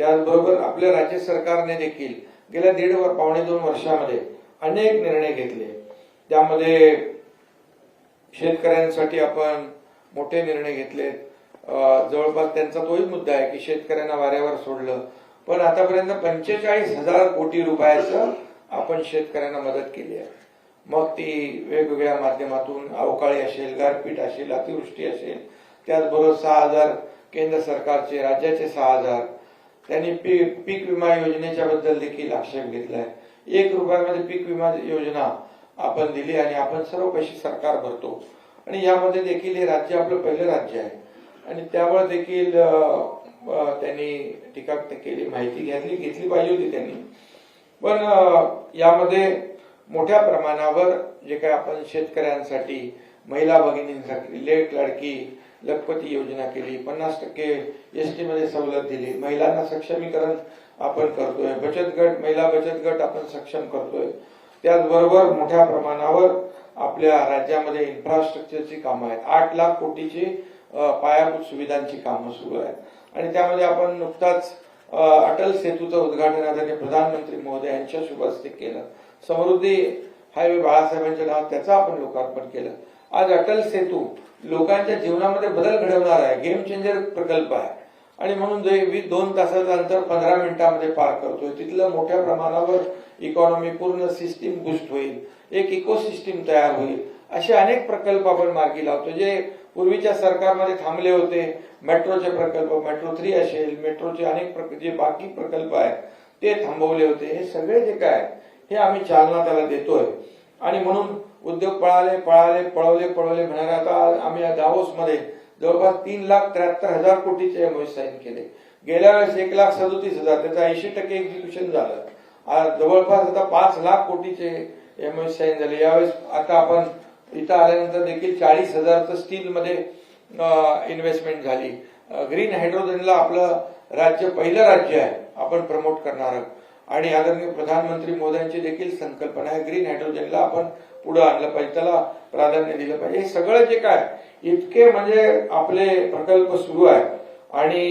त्याचबरोबर आपल्या राज्य सरकारने देखील गेल्या दीड वर पावणे दोन वर्षामध्ये अनेक निर्णय घेतले. त्यामध्ये शेतकऱ्यांसाठी आपण मोठे निर्णय घेतलेत जवळपास त्यांचा तोही मुद्दा आहे की शेतकऱ्यांना वाऱ्यावर सोडलं. पण आतापर्यंत पंचेचाळीस हजार कोटी रुपयाचं आपण शेतकऱ्यांना मदत केली आहे. मग ती वेगवेगळ्या माध्यमातून अवकाळी असेल गारपीट असेल अतिवृष्टी असेल त्याचबरोबर सहा हजार केंद्र सरकारचे राज्याचे सहा हजार त्यांनी पीक पीक विमा योजनेच्या बद्दल देखील आक्षेप घेतलाय. एक रुपयामध्ये पीक विमा योजना आपण दिली आणि आपण सर्व पैसे सरकार भरतो. आणि यामध्ये देखील हे राज्य आपलं पहिलं राज्य आहे. आणि त्यामुळे देखील त्यांनी टीका केली माहिती घेतली घेतली पाहिजे होती त्यांनी. पण यामध्ये मोठ्या प्रमाणावर जे काय आपण शेतकऱ्यांसाठी महिला भगिनींसाठी लेट लाडकी लखपती योजना केली पन्नास टक्के एस टी मध्ये सवलत दिली. महिलांना सक्षमीकरण आपण करतोय. बचत गट महिला बचत गट आपण सक्षम करतोय. त्याचबरोबर मोठ्या प्रमाणावर आपल्या राज्यामध्ये इन्फ्रास्ट्रक्चरची कामं आहेत. आठ लाख कोटीची पायाभूत सुविधांची कामं सुरू आहेत. आणि त्यामध्ये आपण नुकताच अटल सेतूचं उद्घाटन आदरणीय प्रधानमंत्री महोदय यांच्या शुभ हस्ते केलं. समृद्धी हायवे बाळासाहेबांच्या नावात त्याचं आपण लोकार्पण केलं. आज अटल सेतू लोकांच्या जीवनामध्ये बदल घडवणार आहे. गेम चेंजर प्रकल्प आहे. आणि म्हणून जे वीस दोन तासाचं अंतर पंधरा मिनिटांमध्ये पार करतोय तिथलं मोठ्या प्रमाणावर इकॉनॉमी पूर्ण सिस्टीम बुस्ट होईल. एक इकोसिस्टीम तयार होईल. असे अनेक प्रकल्प आपण मार्गी लावतो जे पूर्वीच्या सरकारमध्ये थांबले होते. मेट्रोचे प्रकल्प मेट्रो थ्री असेल मेट्रोचे अनेक प्रक- जे बाकी प्रकल्प आहेत ते थांबवले होते. हे सगळे जे काय हे आम्ही चालना त्याला देतोय. आणि म्हणून उद्योग पळाले पळाले पळवले पळवले म्हणाले आता आम्ही या दावोस मध्ये जवळपास तीन लाख त्र्याहत्तर हजार कोटीचे एमओ साईन केले. गेल्या वेळेस एक लाख सदोतीस हजार त्याचं ऐंशी टक्के एक्झिक्युशन झालं. जवळपास आता पाच लाख कोटीचे एमओ साईन झाले. यावेळेस आता आपण इथं आल्यानंतर देखील चाळीस हजारचं स्टीलमध्ये इन्व्हेस्टमेंट झाली. ग्रीन हायड्रोजनला आपलं राज्य पहिलं राज्य आहे आपण प्रमोट करणार आणि आदरणीय प्रधानमंत्री मोदयांची देखील संकल्पना आहे ग्रीन हायड्रोजनला आपण पुढे आणलं पाहिजे त्याला प्राधान्य दिलं पाहिजे. हे सगळं जे काय इतके म्हणजे आपले प्रकल्प सुरू आहेत आणि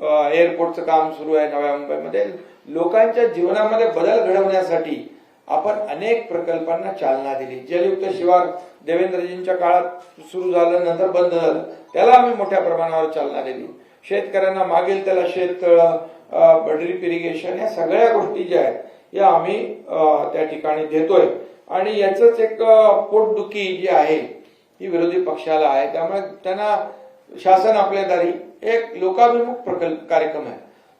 एअरपोर्टचं काम सुरू आहे नव्या मुंबईमध्ये. लोकांच्या जीवनामध्ये बदल घडवण्यासाठी आपण अनेक प्रकल्पांना चालना दिली. जलयुक्त शिवार देवेंद्रजींच्या काळात सुरू झालं नंतर बंद झालं. त्याला आम्ही मोठ्या प्रमाणावर चालना दिली. शेतकऱ्यांना मागेल त्याला शेततळ ड्रीप इरिगेशन या सगळ्या गोष्टी ज्या आहेत या आम्ही त्या ठिकाणी देतोय. आणि याच एक पोटदुखी जी आहे ही विरोधी पक्षाला आहे. त्यामुळे त्यांना शासन आपल्या दारी एक लोकाभिमुख प्रकल्प कार्यक्रम आहे.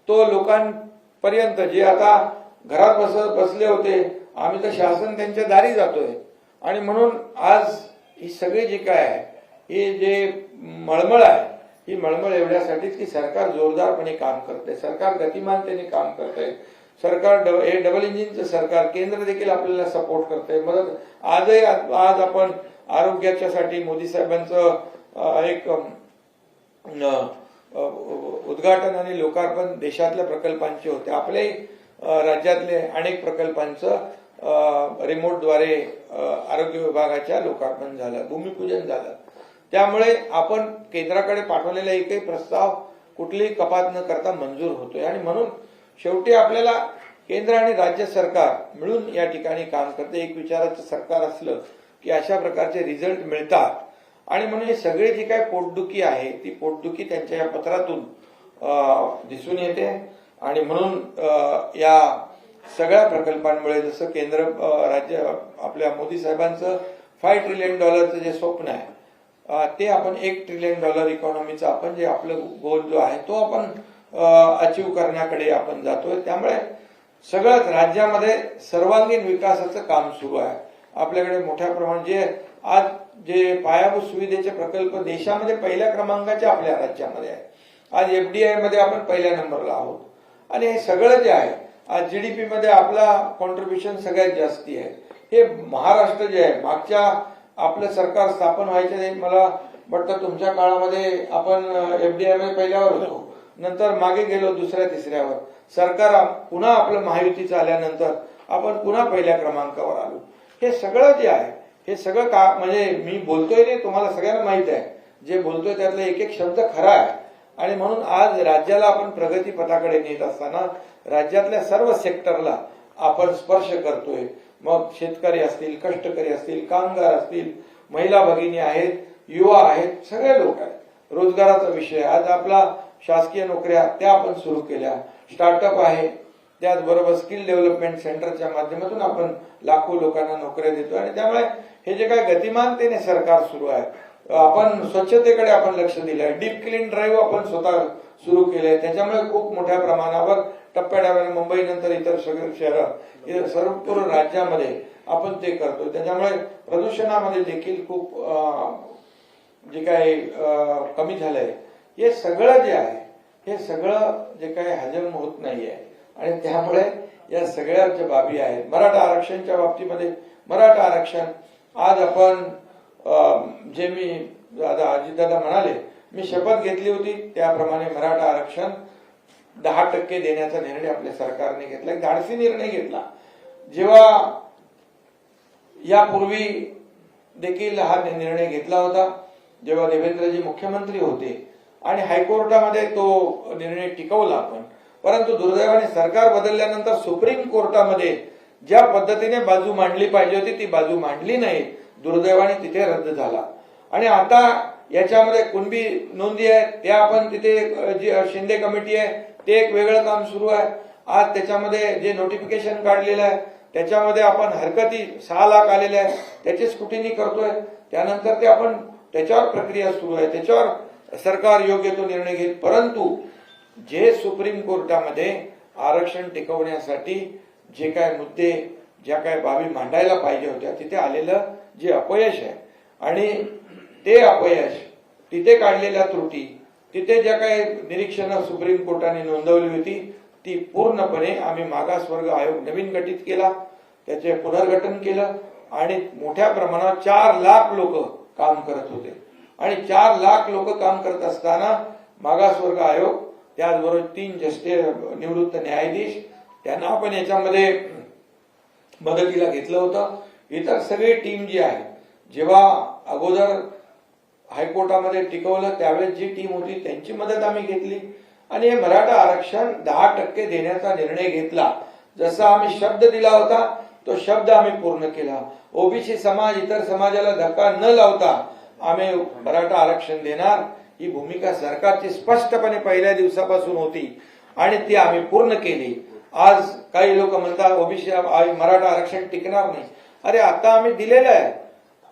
तो लोकांपर्यंत जे आता घरात बस बसले होते आम्ही तर शासन त्यांच्या दारी जातोय. आणि म्हणून आज ही सगळी जी काय आहे ही जे मळमळ आहे ही मळमळ एवढ्यासाठीच की सरकार जोरदारपणे काम करते सरकार गतिमानतेने काम करते सरकार डब- हे डबल इंजिनचं सरकार केंद्र देखील आपल्याला सपोर्ट करते मदत आजही आज आपण आरोग्याच्यासाठी मोदी साहेबांचं एक उद्घाटन आणि लोकार्पण देशातल्या प्रकल्पांचे होते. आपले राज्यातले अनेक प्रकल्पांचं रिमोटद्वारे आरोग्य विभागाच्या लोकार्पण झालं भूमिपूजन झालं. त्यामुळे आपण केंद्राकडे पाठवलेला एकही प्रस्ताव कुठलीही कपात न करता मंजूर होतोय. आणि म्हणून शेवटी आपल्याला केंद्र आणि राज्य सरकार मिळून या ठिकाणी काम करते. एक विचाराचं सरकार असलं की अशा प्रकारचे रिझल्ट मिळतात. आणि म्हणून हे सगळी जी काय पोटदुखी आहे ती पोटदुखी त्यांच्या या पत्रातून दिसून येते. आणि म्हणून या सगळ्या प्रकल्पांमुळे जसं केंद्र राज्य आपल्या मोदी साहेबांचं फाय ट्रिलियन डॉलरचं जे स्वप्न आहे ते आपण एक ट्रिलियन डॉलर इकॉनॉमीचा आपण जे आपलं गोल जो आहे तो आपण अचीव करण्याकडे आपण जातोय. त्यामुळे सगळंच राज्यामध्ये सर्वांगीण विकासाचं काम सुरू आहे. आपल्याकडे मोठ्या प्रमाणात जे आज जे पायाभूत सुविधेचे प्रकल्प देशामध्ये पहिल्या क्रमांकाचे आपल्या राज्यामध्ये आहे आज एफडीआयमध्ये आपण पहिल्या नंबरला आहोत. आणि हे सगळं जे आहे आज जीडीपी मध्ये आपला कॉन्ट्रीब्युशन सगळ्यात जास्ती आहे. हे महाराष्ट्र जे आहे मागच्या आपलं सरकार स्थापन व्हायचं नाही मला वाटतं तुमच्या काळामध्ये आपण एफडीआयमध्ये पहिल्यावर होतो. नंतर मागे गेलो दुसऱ्या तिसऱ्यावर. सरकार पुन्हा आपलं महायुतीचं आल्यानंतर आपण पुन्हा पहिल्या क्रमांकावर आलो. हे सगळं जे आहे हे सगळं का म्हणजे मी बोलतोय ते तुम्हाला सगळ्यांना माहीत आहे. जे बोलतोय त्यातला एक एक शब्द खरा आहे. आणि म्हणून आज राज्याला आपण प्रगती पथाकडे नेत असताना राज्यातल्या सर्व सेक्टरला आपण स्पर्श करतोय. मग शेतकरी असतील कष्टकरी असतील कामगार असतील महिला भगिनी आहेत युवा आहेत सगळे लोक आहेत. रोजगाराचा विषय. आज आपला शासकीय नोकऱ्या त्या आपण सुरू केल्या. स्टार्टअप आहे. त्याचबरोबर स्किल डेव्हलपमेंट सेंटरच्या माध्यमातून आपण लाखो लोकांना नोकऱ्या देतो आणि त्यामुळे हे जे काय गतिमानतेने सरकार सुरू आहे आपण स्वच्छतेकडे आपण लक्ष दिलंय. डीप क्लीन ड्राईव्ह आपण स्वतः सुरू केले त्याच्यामुळे खूप मोठ्या प्रमाणावर टप्प्याटप्प्याने मुंबई नंतर इतर सगळे शहरं इतर सर्व राज्यामध्ये आपण ते करतो त्याच्यामुळे प्रदूषणामध्ये देखील खूप जे काही अं, कमी झालंय हे सगळं जे आहे हे सगळं जे काही हजम होत नाहीये. आणि त्यामुळे या सगळ्या ज्या बाबी आहेत मराठा आरक्षणच्या बाबतीमध्ये मराठा आरक्षण आज आपण अं, जे मी दादा अजितदादा म्हणाले मी शपथ घेतली होती त्याप्रमाणे मराठा आरक्षण दहा टक्के देण्याचा निर्णय आपल्या सरकारने घेतला. एक धाडसी निर्णय घेतला. जेव्हा यापूर्वी देखील हा निर्णय घेतला होता जेव्हा देवेंद्रजी मुख्यमंत्री होते आणि हायकोर्टामध्ये तो निर्णय टिकवला आपण परंतु दुर्दैवाने सरकार बदलल्यानंतर सुप्रीम कोर्टामध्ये ज्या पद्धतीने बाजू मांडली पाहिजे होती ती बाजू मांडली नाही. दुर्दैवाने तिथे रद्द झाला. आणि आता याच्यामध्ये कुणबी नोंदी आहे त्या आपण तिथे जी शिंदे कमिटी आहे ते एक वेगळं काम सुरू आहे. आज त्याच्यामध्ये जे नोटिफिकेशन काढलेलं आहे त्याच्यामध्ये आपण हरकती सहा लाख आलेले आहे त्याची स्कुटिनी करतोय. त्यानंतर ते आपण त्याच्यावर प्रक्रिया सुरू आहे. त्याच्यावर सरकार योग्य तो निर्णय घेईल. परंतु जे सुप्रीम कोर्टामध्ये आरक्षण टिकवण्यासाठी जे काय मुद्दे ज्या काय बाबी मांडायला पाहिजे होत्या तिथे आलेलं जे अपयश आहे आणि ते अपयश तिथे काढलेल्या त्रुटी तिथे ज्या काही निरीक्षणं सुप्रीम कोर्टाने नोंदवली होती ती पूर्णपणे आम्ही मागासवर्ग आयोग नवीन गठीत केला. त्याचे पुनर्गठन केलं आणि मोठ्या प्रमाणात चार लाख लोक काम करत होते. आणि चार लाख लोक काम करत असताना मागासवर्ग आयोग त्याचबरोबर तीन जस्टे निवृत्त न्यायाधीश त्यांना आपण याच्यामध्ये मदतीला घेतलं होतं. इतर सगळी टीम जी आहे जेव्हा अगोदर हायकोर्टामध्ये टिकवलं त्यावेळेस जी टीम होती त्यांची मदत आम्ही घेतली. आणि हे मराठा आरक्षण दहा टक्के देण्याचा निर्णय घेतला. जसा आम्ही शब्द दिला होता तो शब्द आम्ही पूर्ण केला. ओबीसी समाज इतर समाजाला धक्का न लावता आम्ही मराठा आरक्षण देणार. ही भूमिका सरकारची स्पष्टपणे पहिल्या दिवसापासून होती आणि ती आम्ही पूर्ण केली. आज काही लोक म्हणतात ओबीसी मराठा आरक्षण टिकणार नाही. अरे आता आम्ही दिलेलं आहे.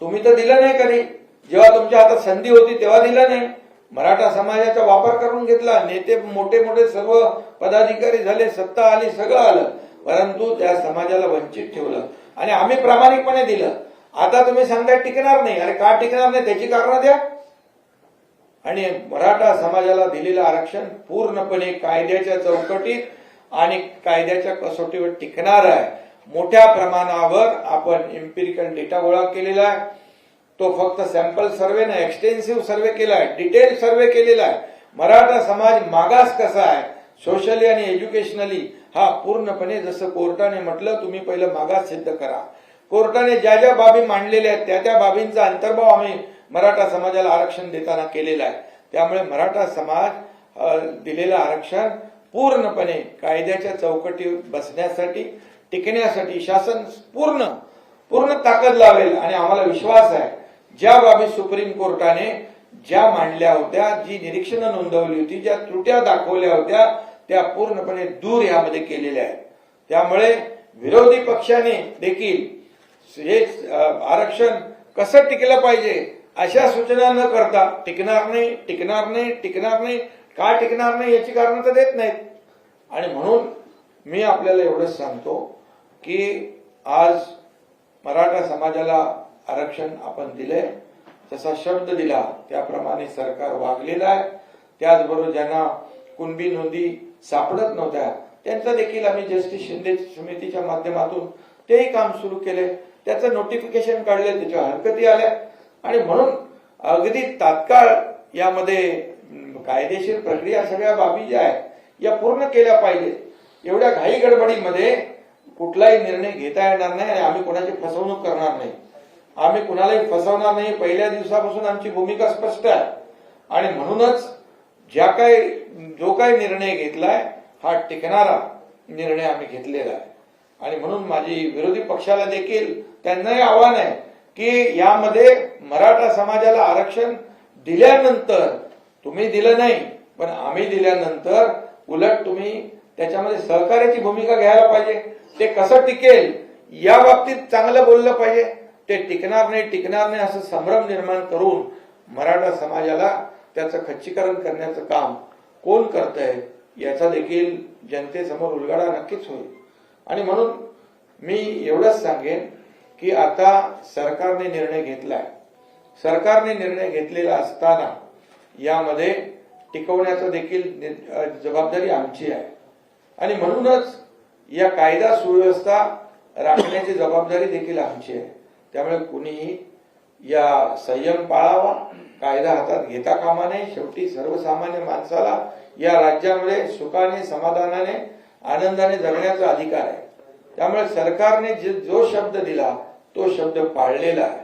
तुम्ही तर दिलं नाही कधी. जेव्हा तुमच्या हातात संधी होती तेव्हा दिलं नाही. मराठा समाजाचा वापर करून घेतला. नेते मोठे मोठे सर्व पदाधिकारी झाले सत्ता आली सगळं आलं. परंतु त्या समाजाला वंचित ठेवलं. आणि आम्ही प्रामाणिकपणे दिलं. आता तुम्ही सांगताय टिकणार नाही. अरे का टिकणार नाही? त्याची कारणं द्या. आणि मराठा समाजाला दिलेलं आरक्षण पूर्णपणे कायद्याच्या चौकटीत आणि कायद्याच्या कसोटीवर टिकणार आहे. मोठ्या प्रमाणावर आपण एम्पिरिकल डेटा गोळा केलेला आहे. तो फक्त सॅम्पल सर्वे नाही एक्सटेन्सिव्ह सर्वे केला आहे. डिटेल सर्वे केलेला आहे. मराठा समाज मागास कसा आहे? सोशली आणि एज्युकेशनली हा पूर्णपणे जसं कोर्टाने म्हटलं तुम्ही पहिलं मागास सिद्ध करा. कोर्टाने ज्या ज्या बाबी मांडलेल्या आहेत त्या त्या बाबींचा अंतर्भाव आम्ही मराठा समाजाला आरक्षण देताना केलेला आहे. त्यामुळे मराठा समाज दिलेलं आरक्षण पूर्णपणे कायद्याच्या चौकटी बसण्यासाठी टिकण्यासाठी शासन पूर्ण पूर्ण ताकद लावेल आणि आम्हाला विश्वास आहे ज्या बाबी सुप्रीम कोर्टाने ज्या मांडल्या होत्या जी निरीक्षणं नोंदवली होती ज्या त्रुट्या दाखवल्या होत्या त्या पूर्णपणे दूर यामध्ये केलेल्या आहेत. त्यामुळे विरोधी पक्षाने देखील हे आरक्षण कसं टिकलं पाहिजे अशा सूचना न करता टिकणार नाही टिकणार नाही टिकणार नाही का टिकणार नाही याची कारण तर देत नाहीत. आणि म्हणून मी आपल्याला एवढंच सांगतो की आज मराठा समाजाला आरक्षण आपण दिले जसा शब्द दिला त्याप्रमाणे सरकार वागलेलं आहे. त्याचबरोबर ज्यांना कुणबी नोंदी सापडत नव्हत्या. त्यांचं देखील आम्ही जस्टिस शिंदे समितीच्या माध्यमातून तेही काम सुरू केले. त्याचं नोटिफिकेशन काढले त्याच्या हरकती आल्या. आणि म्हणून अगदी तात्काळ यामध्ये कायदेशीर प्रक्रिया सगळ्या बाबी ज्या आहेत या पूर्ण केल्या पाहिजेत. एवढ्या घाई गडबडीमध्ये कुठलाही निर्णय घेता येणार नाही आणि आम्ही कोणाची फसवणूक करणार नाही. आम्ही कुणालाही फसवणार नाही. पहिल्या दिवसापासून आमची भूमिका स्पष्ट आहे. आणि म्हणूनच ज्या काही जो काही निर्णय घेतलाय हा टिकणारा निर्णय आम्ही घेतलेला आहे. आणि म्हणून माझी विरोधी पक्षाला देखील त्यांनाही आव्हान आहे की यामध्ये मराठा समाजाला आरक्षण दिल्यानंतर तुम्ही दिलं नाही पण आम्ही दिल्यानंतर उलट तुम्ही त्याच्यामध्ये सहकार्याची भूमिका घ्यायला पाहिजे. ते कसं टिकेल या बाबतीत चांगलं बोललं पाहिजे. ते टिकणार नाही टिकणार नाही असं संभ्रम निर्माण करून मराठा समाजाला त्याचं खच्चीकरण करण्याचं काम कोण करतंय याचा देखील जनतेसमोर उलगडा नक्कीच होईल. आणि म्हणून मी एवढंच सांगेन की आता सरकारने निर्णय घेतलाय. सरकारने निर्णय घेतलेला असताना यामध्ये टिकवण्याचं देखील जबाबदारी आमची आहे. आणि म्हणूनच या कायदा सुव्यवस्था राखण्याची जबाबदारी देखील आमची आहे. त्यामुळे कुणीही या संयम पाळावा कायदा हातात घेता कामा नये. शेवटी सर्वसामान्य माणसाला या राज्यामध्ये सुखाने समाधानाने आनंदाने जगण्याचा अधिकार आहे. त्यामुळे सरकारने जे जो शब्द दिला तो शब्द पाळलेला आहे.